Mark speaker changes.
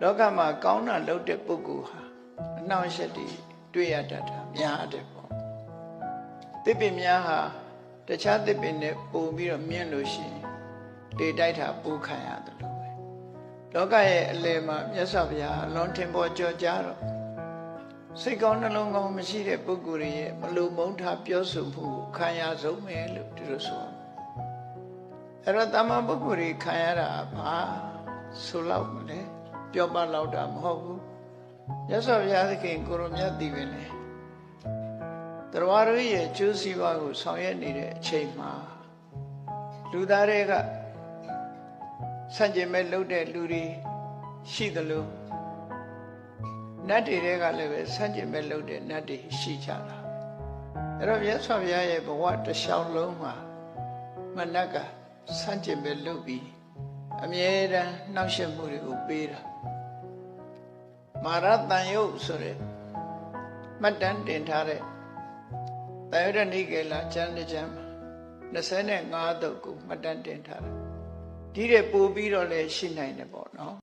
Speaker 1: လောကမှာကောင်းတာလုပ်တဲ့ပုဂ္ဂိုလ်ဟာအနှောင့်အယှက်တွေတွေ့ရတတ်တာများတယ်ပေါ့သစ်ပင်များဟာတခြားသစ်ပင်နဲ့ပို့ပြီးတော့မြင့်လို့ရှိရင်လေတိုက်တာပူခံရတယ်လို့ပဲလောကရဲ့အလယ်မှာမြတ်စွာဘုရားအလွန်ထင်ပေါ်ကြော်ကြားတော့စိတ်ကောင်းနှလုံးကောင်းမရှိတဲ့ပုဂ္ဂိုလ်တွေရဲ့မလုံမုန်းထားပြောဆိုမှုကိုခံရဆုံးပဲလို့ဒီလိုဆိုအောင်အဲ့တော့တမန်ပုဂ္ဂိုလ်တွေခံရတာဘာဆိုလောက်မလဲ ပြောပလောက်တာမဟုတ်ဘူးမြတ်စွာဘုရားသခင်ကိုရောမြတ်တည်ပင်လေတရားတို့ရဲ့ကျိုးစီးပွားကိုဆောင်ရွက်နေတဲ့အချိန်မှာလူသားတွေကဆန့်ကျင်မဲ့လုပ်တဲ့လူတွေရှိသလိုနတ်တွေတွေကလည်းပဲဆန့်ကျင်မဲ့လုပ်တဲ့နတ်တွေရှိကြတာအဲ့တော့မြတ်စွာဘုရားရဲ့ဘဝတစ်လျှောက်လုံးမှာမနတ်ကဆန့်ကျင်မဲ့လုပ်ပြီး အမြဲတမ်းနှောက်ယှက်မှုတွေကိုပေးတာမာရတန်ယုတ်ဆိုတဲ့မှတ်တမ်းတင်ထားတဲ့တယရဏိကေလာကျမ်းတစ်ကျမ်းမှာ25တုပ်ကိုမှတ်တမ်းတင်ထားတာဒီတဲ့ပို့ပြီးတော့လည်းရှိနိုင်တယ်ပေါ့နော်